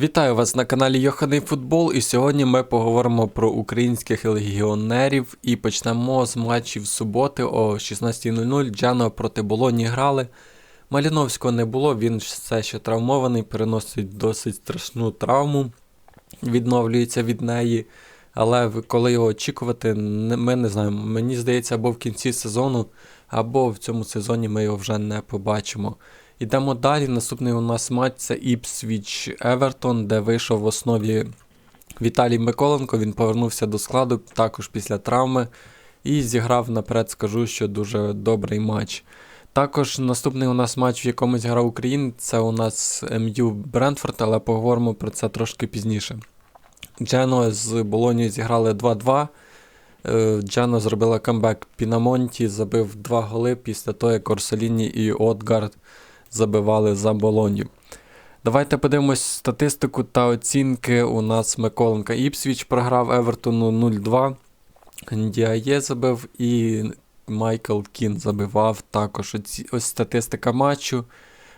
Вітаю вас на каналі Йоханий Футбол, і сьогодні ми поговоримо про українських легіонерів і почнемо з матчів суботи о 16.00. Джано проти Болоні грали. Маліновського не було, він все ще травмований, переносить досить страшну травму, відновлюється від неї. Але коли його очікувати, ми не знаємо. Мені здається, або в кінці сезону, або в цьому сезоні ми його вже не побачимо. Йдемо далі. Наступний у нас матч це Іпсвіч Евертон, де вийшов в основі Віталій Миколенко. Він повернувся до складу також після травми. І зіграв наперед, скажу, що дуже добрий матч. Також наступний у нас матч, в якому зіграв Україн, це у нас МЮ Брентфорд, але поговоримо про це трошки пізніше. Джено з Болонією зіграли 2-2. Е, Джено зробила камбек Пінамонті, забив два голи після того, як Орсоліні і Отгард забивали за Болонью. Давайте подивимось статистику та оцінки. У нас Миколенка Іпсвіч програв Евертону 0-2. Діає забив і Майкл Кін забивав також. Ось статистика матчу.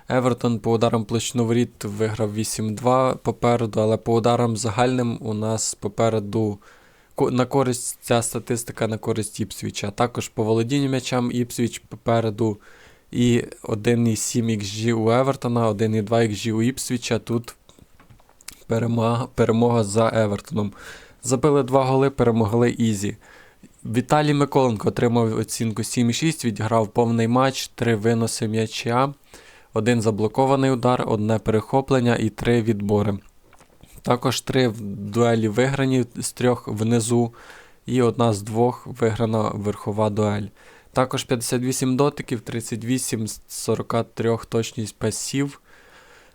Евертон по ударам площину воріт виграв 8-2 попереду, але по ударам загальним у нас попереду на користь ця статистика на користь Іпсвіча. Також по володінню м'ячам Іпсвіч попереду і 1,7 XG у Евертона, 1,2 XG у Іпсвіча. Тут перемога, перемога за Евертоном. Забили два голи, перемогли Ізі. Віталій Миколенко отримав оцінку 7,6, відіграв повний матч, три виноси м'яча, один заблокований удар, одне перехоплення і три відбори. Також три в дуелі виграні з трьох внизу, і одна з двох виграна верхова дуель. Також 58 дотиків, 38 з 43 точність пасів.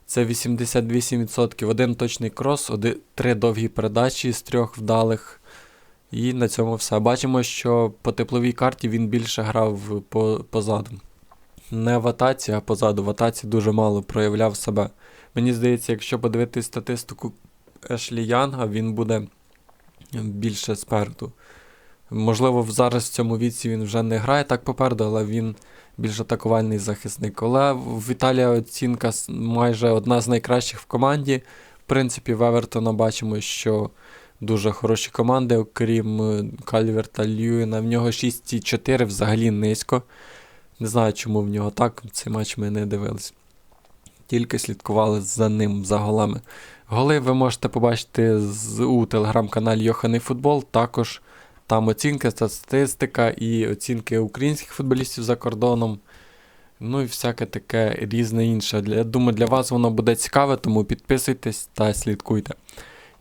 Це 88%. Один точний крос, один, три довгі передачі з трьох вдалих. І на цьому все. Бачимо, що по тепловій карті він більше грав по, позаду. Не в атаці, а позаду. В атаці дуже мало проявляв себе. Мені здається, якщо подивитись статистику Ешлі Янга, він буде більше спереду. Можливо, зараз в цьому віці він вже не грає так попереду, але він більш атакувальний захисник. Але в Італія оцінка майже одна з найкращих в команді. В принципі, в Евертона бачимо, що дуже хороші команди, окрім е, Кальверта Льюіна. В нього 6,4 взагалі низько. Не знаю, чому в нього так. Цей матч ми не дивились. Тільки слідкували за ним, за голами. Голи ви можете побачити у телеграм-каналі Йоханий Футбол. Також там оцінка, статистика і оцінки українських футболістів за кордоном. Ну і всяке таке різне інше. Я думаю, для вас воно буде цікаве, тому підписуйтесь та слідкуйте.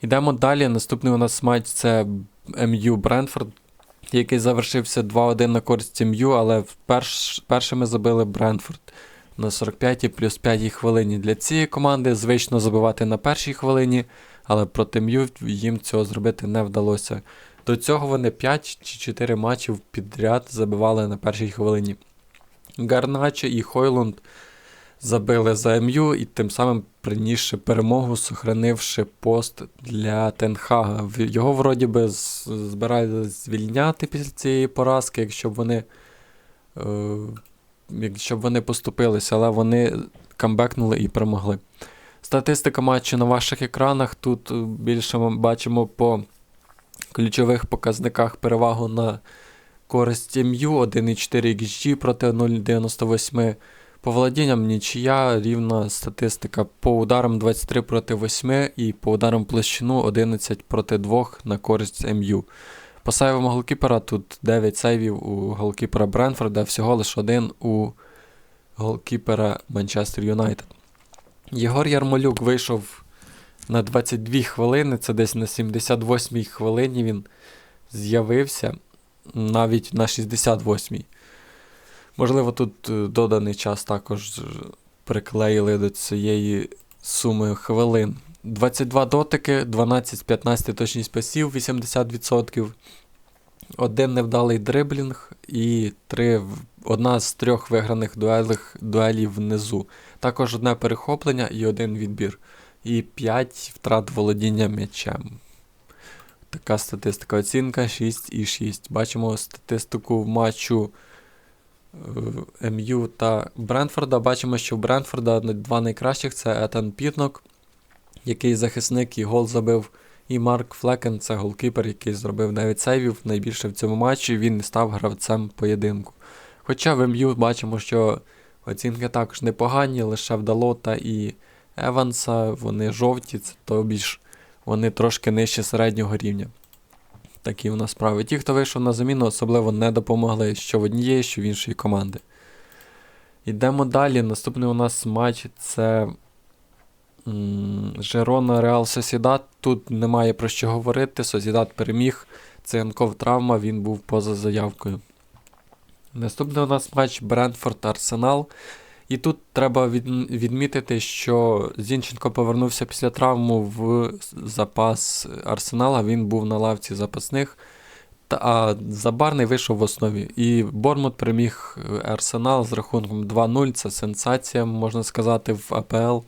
Йдемо далі. Наступний у нас матч це МЮ Брентфорд, який завершився 2-1 на користь МЮ, але вперш, першими забили Брентфорд на 45-й плюс 5 хвилині. Для цієї команди звично забивати на першій хвилині, але проти МЮ їм цього зробити не вдалося. До цього вони 5 чи 4 матчі підряд забивали на першій хвилині. Гарначо і Хойлунд забили за МЮ і тим самим принісши перемогу, сохранивши пост для Тенхага. Його вроді би з- збирались звільняти після цієї поразки, якщо б вони, е, якщо б вони поступилися, але вони камбекнули і перемогли. Статистика матчу на ваших екранах. Тут е, більше ми бачимо по ключових показниках перевагу на користь МЮ 1,4 XG проти 0,98. По володінням нічия, рівна статистика по ударам 23 проти 8 і по ударам площину 11 проти 2 на користь МЮ. По сейвам голкіпера тут 9 сейвів у голкіпера Бренфорда, всього лише один у голкіпера Манчестер Юнайтед. Єгор Ярмолюк вийшов на 22 хвилини, це десь на 78 хвилині він з'явився, навіть на 68-й. Можливо, тут е, доданий час також приклеїли до цієї суми хвилин. 22 дотики, 12 з 15 точність пасів, 80%. Один невдалий дриблінг і три, одна з трьох виграних дуелих, дуелів внизу. Також одне перехоплення і один відбір. І 5 втрат володіння м'ячем. Така статистика. Оцінка 6,6. Бачимо статистику в матчу е, МЮ та Брентфорда. Бачимо, що у Брентфорда два найкращих це Етан Пітнок який захисник і гол забив. І Марк Флекен це голкіпер, який зробив 9 сейвів найбільше в цьому матчі. Він став гравцем поєдинку. Хоча в МЮ бачимо, що оцінки також непогані, лише Вдалота і Еванса, вони жовті, це то більш вони трошки нижче середнього рівня. Такі у нас справи. Ті, хто вийшов на заміну, особливо не допомогли що в однієї, що в іншої команди. Йдемо далі. Наступний у нас матч це Жерона Реал Сосідат. Тут немає про що говорити. Сосідат переміг. Циганков травма, він був поза заявкою. Наступний у нас матч Брентфорд Арсенал. І тут треба від, відмітити, що Зінченко повернувся після травму в запас Арсенала. Він був на лавці запасних, а Забарний вийшов в основі. І Бормут переміг Арсенал з рахунком 2-0. Це сенсація, можна сказати, в АПЛ.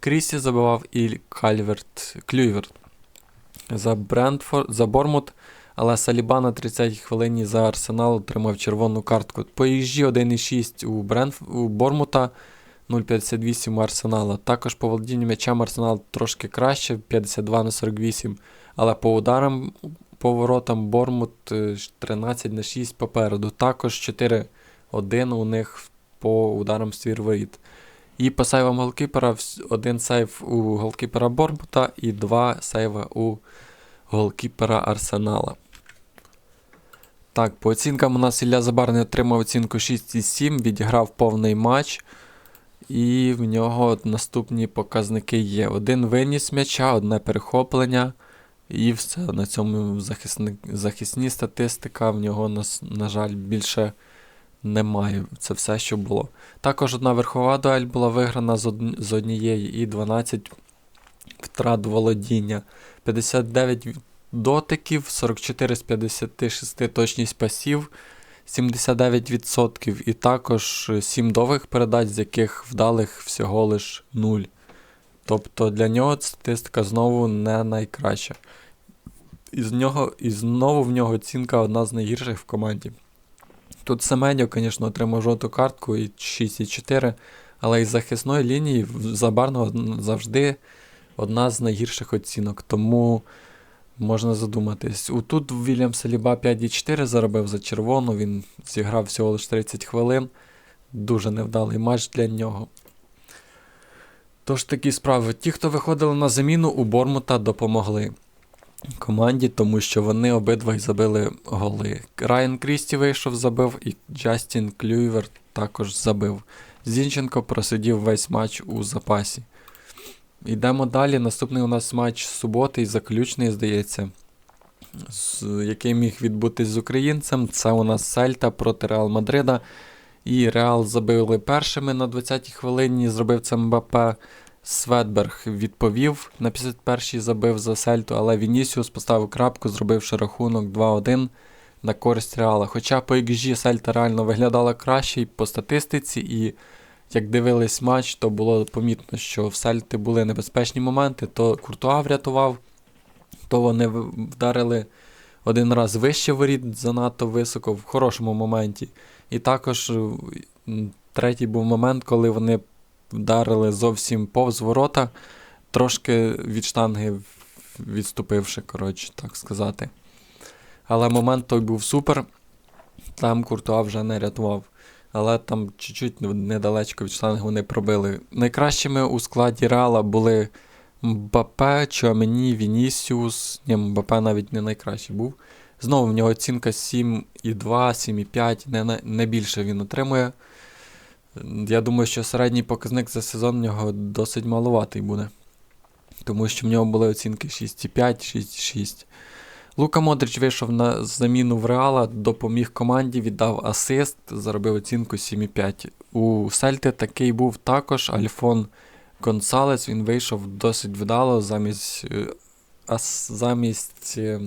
Крісі забивав і Кальверт Клюйверт за Брентфорд, за Бормут. Але Саліба на 30-й хвилині за Арсенал отримав червону картку. По їжі 1,6 у, Бренф... у Бормута, 0,58 у Арсенала. Також по володінню м'ячем Арсенал трошки краще, 52 на 48. Але по ударам по воротам Бормут е, 13 на 6 попереду. Також 4-1 у них по ударам ствір воріт. І по сейвам голкіпера один сейв у голкіпера Бормута і два сейва у голкіпера Арсенала. Так, по оцінкам у нас Ілля Забарний отримав оцінку 6,7, відіграв повний матч. І в нього наступні показники є. Один виніс м'яча, одне перехоплення. І все. На цьому захисник, захисні статистика в нього, на, на жаль, більше немає. Це все, що було. Також одна верхова дуель була виграна з, од... з однієї і 12 втрат володіння. 59 від- дотиків, 44 з 56 точність пасів, 79%. І також 7 довгих передач, з яких вдалих всього лиш 0. Тобто для нього статистика знову не найкраща. І, з нього, і знову в нього оцінка одна з найгірших в команді. Тут Семеньо, звісно, отримав жовту картку і 6,4, але із захисної лінії Забарного завжди одна з найгірших оцінок. Тому можна задуматись. У Тут Вільям Саліба 5,4 заробив за червону, він зіграв всього лише 30 хвилин. Дуже невдалий матч для нього. Тож такі справи. Ті, хто виходили на заміну, у Бормута допомогли команді, тому що вони обидва й забили голи. Райан Крісті вийшов, забив, і Джастін Клюйвер також забив. Зінченко просидів весь матч у запасі. Йдемо далі. Наступний у нас матч суботи і заключний, здається, який міг відбутись з українцем. Це у нас Сельта проти Реал Мадрида. І Реал забили першими на 20-й хвилині, зробив це Мбаппе. Светберг відповів на 51-й забив за Сельту, але Вінісіус поставив крапку, зробивши рахунок 2-1 на користь Реала. Хоча по XG Сельта реально виглядала краще і по статистиці, і як дивились матч, то було помітно, що в Сельти були небезпечні моменти, то Куртуа врятував, то вони вдарили один раз вище воріт, занадто високо, в хорошому моменті. І також е, третій був момент, коли вони вдарили зовсім повз ворота, трошки від штанги відступивши, коротше, так сказати. Але момент той був супер. Там Куртуа вже не рятував. Але там чуть-чуть недалечко від штанги вони пробили. Найкращими у складі Реала були Мбапе, Чуамені, Вінісіус. Ні, Мбапе навіть не найкращий був. Знову в нього оцінка 7,2, 7,5, не, не більше він отримує. Я думаю, що середній показник за сезон в нього досить малуватий буде. Тому що в нього були оцінки 6,5, 6,6. Лука Модрич вийшов на заміну в Реала, допоміг команді, віддав асист, заробив оцінку 7,5. У Сельти такий був також Альфон Гонсалес. Він вийшов досить вдало замість, е, замість е,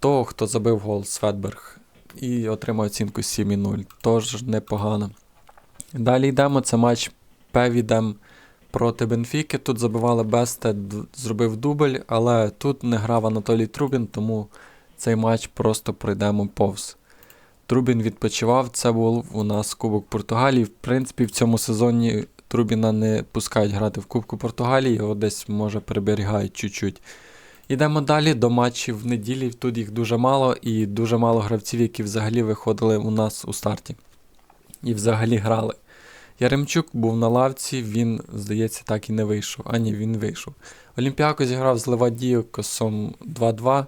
того, хто забив гол Светберг. І отримав оцінку 7,0. Тож непогано. Далі йдемо. Це матч Певідем проти Бенфіки. Тут забивали Бесте, зробив дубль, але тут не грав Анатолій Трубін, тому цей матч просто пройдемо повз. Трубін відпочивав, це був у нас Кубок Португалії. В принципі, в цьому сезоні Трубіна не пускають грати в Кубку Португалії, його десь може приберігають чуть-чуть. Йдемо далі до матчів в неділі. Тут їх дуже мало, і дуже мало гравців, які взагалі виходили у нас у старті. І взагалі грали. Яремчук був на лавці, він, здається, так і не вийшов. А ні, він вийшов. Олімпіако зіграв з Левадіокосом 2-2.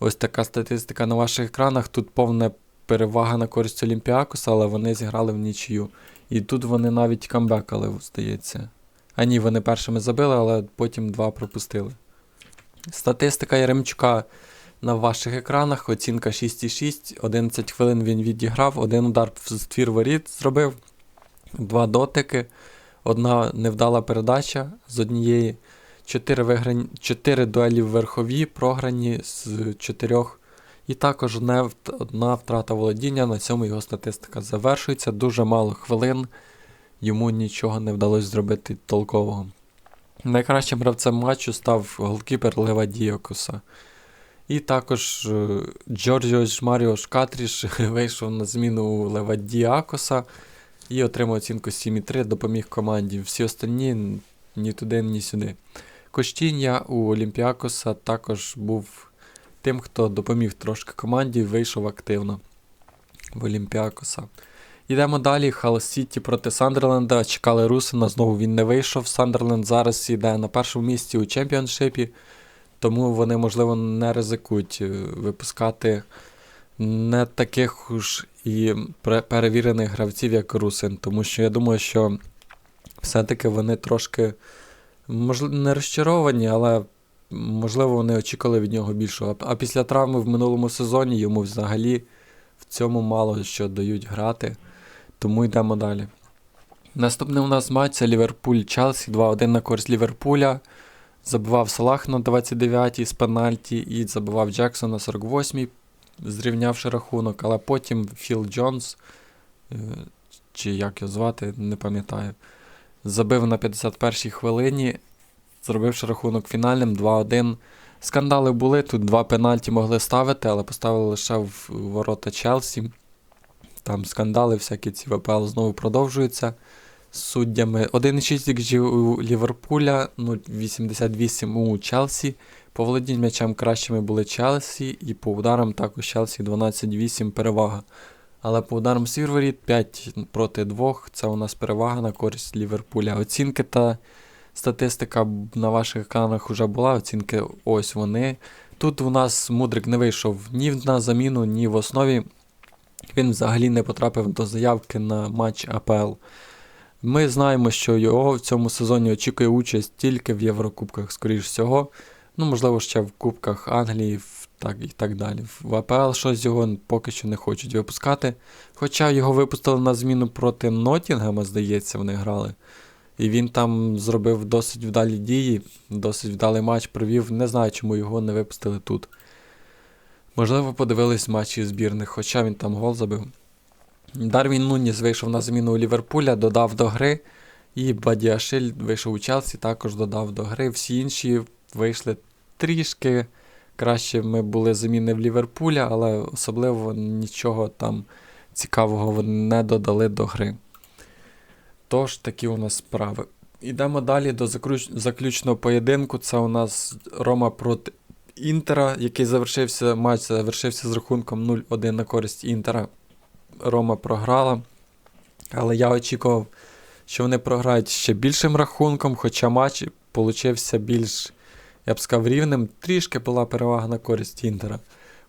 Ось така статистика на ваших екранах. Тут повна перевага на користь Олімпіакоса, але вони зіграли в нічию. І тут вони навіть камбекали, здається. А ні, вони першими забили, але потім два пропустили. Статистика Яремчука на ваших екранах. Оцінка 6,6. 11 хвилин він відіграв, один удар в твір воріт зробив, два дотики, одна невдала передача з однієї, 4, виграні, 4 дуелі верхові, програні з 4. І також одна втрата володіння. На цьому його статистика завершується. Дуже мало хвилин. Йому нічого не вдалося зробити толкового. Найкращим гравцем матчу став голкіпер Лева Діокоса. І також е, Джорджіош Маріош Катріш вийшов на зміну у Лева Діакоса і отримав оцінку 7,3, допоміг команді. Всі останні ні туди, ні сюди. Коштіння у Олімпіакоса також був тим, хто допоміг трошки команді, вийшов активно в Олімпіакоса. Йдемо далі. Хал Сіті проти Сандерленда. Чекали Русина, знову він не вийшов. Сандерленд зараз йде на першому місці у чемпіоншипі, тому вони, можливо, не ризикують е, випускати не таких уж і перевірених гравців, як Русин. Тому що я думаю, що все-таки вони трошки можливо, не розчаровані, але можливо вони очікували від нього більшого. А після травми в минулому сезоні йому взагалі в цьому мало що дають грати. Тому йдемо далі. Наступний у нас матч це Ліверпуль Челсі 2-1 на користь Ліверпуля. Забивав Салах на 29-й з пенальті і забивав Джексон на 48-й, зрівнявши рахунок, але потім Філ Джонс, е, чи як його звати, не пам'ятаю, забив на 51-й хвилині, зробивши рахунок фінальним 2-1. Скандали були, тут два пенальті могли ставити, але поставили лише в ворота Челсі. Там скандали, всякі ці ВПЛ знову продовжуються суддями. 1,6 XG у Ліверпуля, 0,88 у Челсі. По володінню м'ячем кращими були Челсі, і по ударам також Челсі 12-8 перевага. Але по ударам Сірворіт 5 проти 2 це у нас перевага на користь Ліверпуля. Оцінки та статистика на ваших екранах вже була. Оцінки ось вони. Тут у нас Мудрик не вийшов ні на заміну, ні в основі. Він взагалі не потрапив до заявки на матч АПЛ. Ми знаємо, що його в цьому сезоні очікує участь тільки в Єврокубках, скоріш всього. Ну, можливо, ще в Кубках Англії так, і так далі. В АПЛ щось його поки що не хочуть випускати. Хоча його випустили на зміну проти Нотінгема, здається, вони грали. І він там зробив досить вдалі дії, досить вдалий матч провів. Не знаю, чому його не випустили тут. Можливо, подивились матчі збірних, хоча він там гол забив. Дарвін Нуніс вийшов на зміну у Ліверпуля, додав до гри. І Бадіашиль вийшов у Челсі, також додав до гри. Всі інші вийшли трішки. Краще ми були заміни в Ліверпуля, але особливо нічого там цікавого вони не додали до гри. Тож такі у нас справи. Йдемо далі до закруч... заключного поєдинку. Це у нас Рома проти Інтера, який завершився, матч завершився з рахунком 0-1 на користь Інтера. Рома програла. Але я очікував, що вони програють ще більшим рахунком, хоча матч получився більш, я б сказав, рівним. Трішки була перевага на користь Інтера.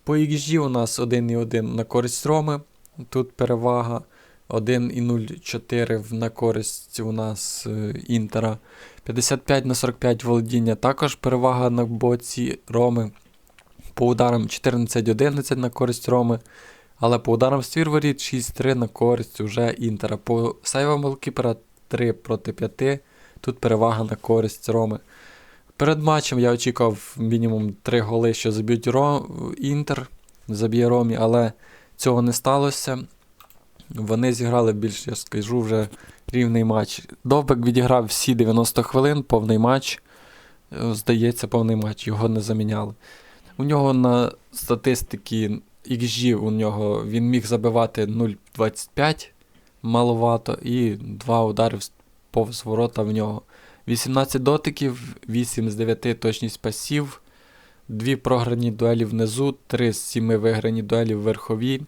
По XG у нас 1,1 на користь Роми. Тут перевага 1,04 на користь у нас е, Інтера. 55 на 45 володіння також перевага на боці Роми. По ударам 14-11 на користь Роми. Але по ударам воріт 6-3 на користь уже Інтера. По сейвам голкіпера 3 проти 5. Тут перевага на користь Роми. Перед матчем я очікував мінімум 3 голи, що заб'ють. Інтер, заб'є Ромі, але цього не сталося. Вони зіграли більш, я скажу, вже рівний матч. Довбек відіграв всі 90 хвилин, повний матч. Е, Здається, повний матч, його не заміняли. У нього на статистики XG у нього він міг забивати 0,25 маловато і 2 удари повз ворота в нього. 18 дотиків, 8 з 9 точність пасів, 2 програні дуелі внизу, 3 з 7 виграні дуелі в верховій.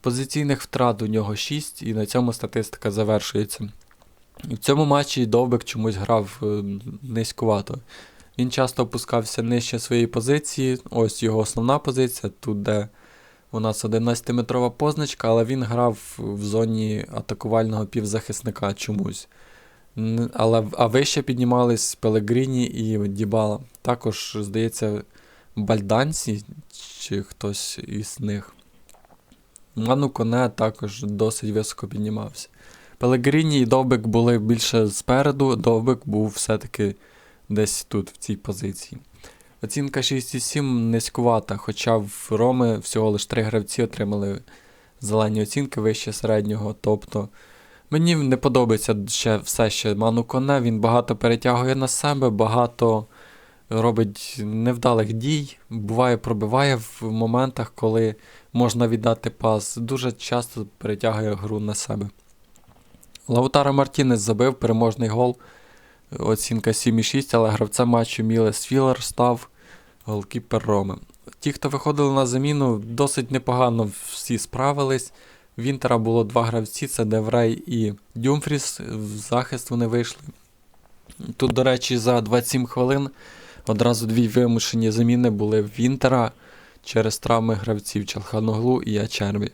Позиційних втрат у нього 6, і на цьому статистика завершується. В цьому матчі Довбик чомусь грав е, низькувато. Він часто опускався нижче своєї позиції. Ось його основна позиція, тут де у нас 11-метрова позначка, але він грав в зоні атакувального півзахисника чомусь. Але, а вище піднімались Пелегріні і Дібала. Також, здається, Бальданці чи хтось із них. Ману Коне також досить високо піднімався. Пелегріні і Довбик були більше спереду, Довбик був все-таки десь тут, в цій позиції. Оцінка 6,7 низькувата, хоча в Роми всього лише три гравці отримали зелені оцінки вище середнього. Тобто мені не подобається ще все ще Ману Коне, він багато перетягує на себе, багато робить невдалих дій, буває пробиває в моментах, коли можна віддати пас. Дуже часто перетягує гру на себе. Лаутаро Мартінес забив переможний гол. Оцінка 7,6, але гравцем матчу Мілес Філер став голкіпер Роми. Ті, хто виходили на заміну, досить непогано всі справились. В Інтера було два гравці: це Деврей і Дюмфріс. В захист вони вийшли. Тут, до речі, за 27 хвилин одразу дві вимушені заміни були в Інтера через травми гравців Чалханоглу і Ачербі.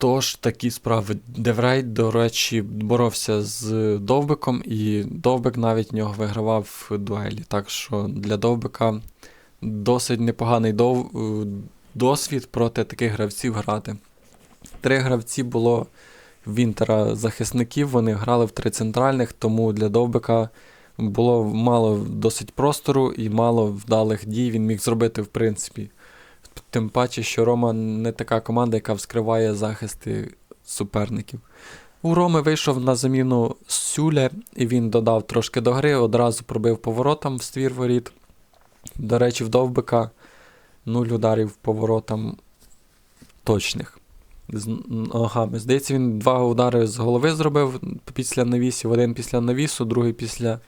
Тож такі справи. Деврей, до речі, боровся з Довбиком, і Довбик навіть в нього вигравав в дуелі. Так що для Довбика досить непоганий дов... досвід проти таких гравців грати. Три гравці було Інтера захисників, вони грали в три центральних, тому для Довбика було мало досить простору і мало вдалих дій він міг зробити, в принципі. Тим паче, що Рома не така команда, яка вскриває захисти суперників. У Роми вийшов на заміну Сюле, і він додав трошки до гри, одразу пробив поворотом в ствір воріт. До речі, в Довбика нуль ударів поворотам точних. З ногами. Здається, він два удари з голови зробив після навісів, один після навісу, другий після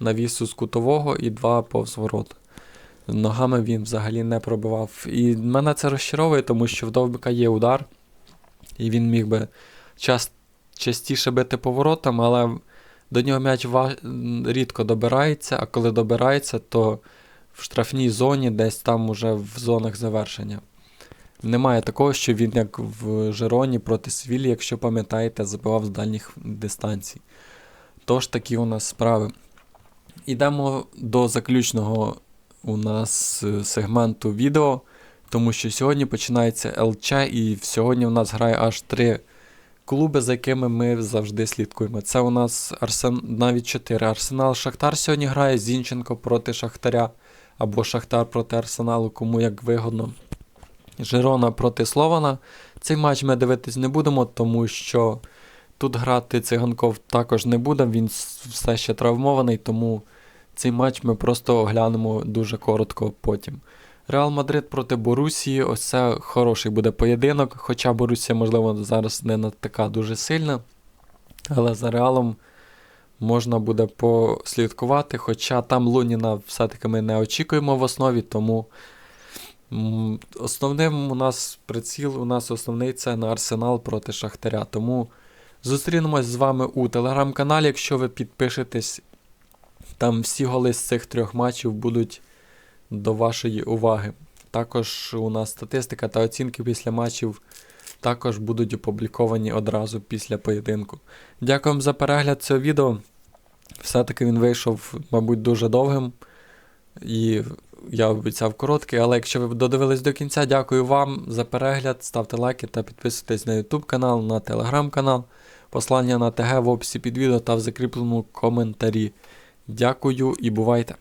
навісу з кутового і два повз ворота. Ногами він взагалі не пробивав. І мене це розчаровує, тому що в Довбика є удар, і він міг би час, частіше бити поворотом, але до нього м'яч ва... рідко добирається, а коли добирається, то в штрафній зоні, десь там уже в зонах завершення. Немає такого, що він, як в Жероні проти Свілі, якщо пам'ятаєте, забивав з дальніх дистанцій. Тож такі у нас справи. Ідемо до заключного у нас е, сегменту відео, тому що сьогодні починається ЛЧ, і сьогодні у нас грає аж три клуби, за якими ми завжди слідкуємо. Це у нас Арсен... навіть чотири. Арсенал Шахтар сьогодні грає, Зінченко проти Шахтаря або Шахтар проти Арсеналу, кому як вигодно. Жирона проти Слована. Цей матч ми дивитись не будемо, тому що тут грати циганков також не буде, він все ще травмований, тому цей матч ми просто оглянемо дуже коротко потім. Реал Мадрид проти Борусії, ось це хороший буде поєдинок, хоча Борусія, можливо, зараз не така дуже сильна, але за Реалом можна буде послідкувати, хоча там Луніна все-таки ми не очікуємо в основі, тому основним у нас приціл, у нас основний це на Арсенал проти Шахтаря. Тому зустрінемось з вами у телеграм-каналі, якщо ви підпишетесь там всі голи з цих трьох матчів будуть до вашої уваги. Також у нас статистика та оцінки після матчів також будуть опубліковані одразу після поєдинку. Дякую за перегляд цього відео. Все-таки він вийшов, мабуть, дуже довгим. І я обіцяв короткий, але якщо ви додивились до кінця, дякую вам за перегляд. Ставте лайки та підписуйтесь на YouTube канал, на Telegram канал. Послання на ТГ в описі під відео та в закріпленому коментарі. Дякую і бувайте!